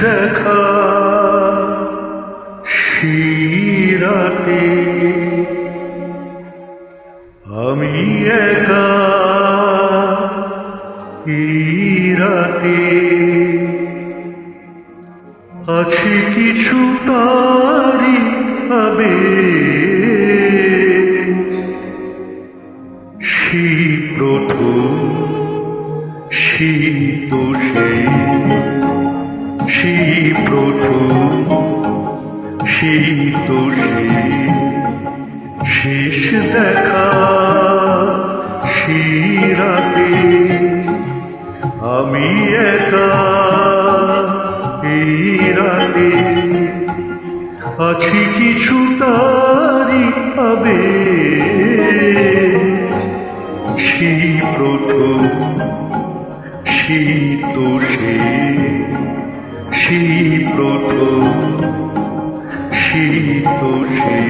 দেখা শিরাতে আমি একা এই রাতে আছে কিছু তারি আবে সেই প্রথম সে সেই প্রথম শীত সে শেষ দেখা শিরাতে আমি একা এই রাতে। আছি কিছু তারি পাবে সেই প্রথম শীত সে সেই প্রথম শীত সে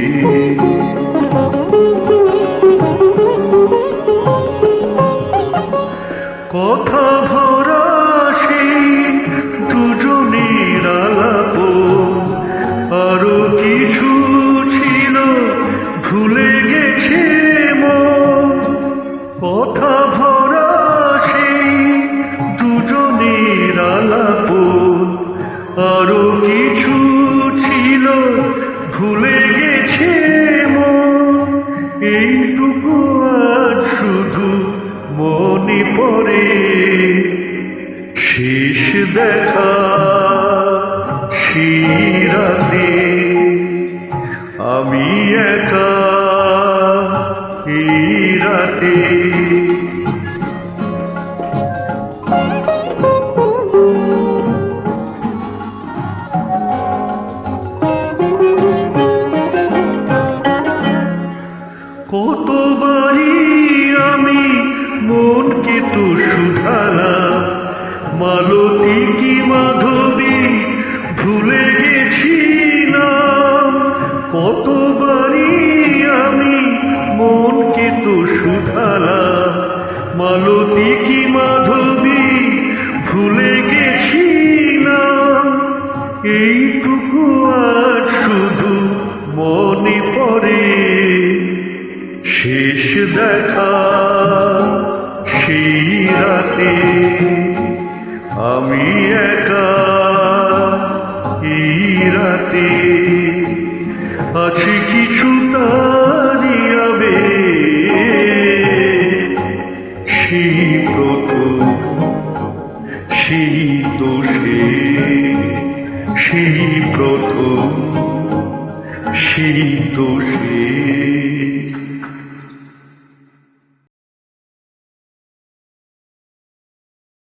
কথা ভরা সেই দুজনের আলাপ, আরও কিছু ছিল ভুলে গেছে কথা ভরা কিছু ছিল, ভুলে গেছে এইটুকু আজ শুধু মনে পড়ে। শেষ দেখা শিরাতে, আমি একা এই রাতে। কতবারই আমি মনকে তো শুধালাম। মালতী কি মাধবী ভুলে গেছি না কতবারই আমি মনকে তো শুধালাম। মালতী কি মাধবী ভুলে গেছি না এইটুকু দেখা সেই রাতে আমি একা এই আছে কিছু তারি আবে। সেই প্রথম সেই দোষে প্রথম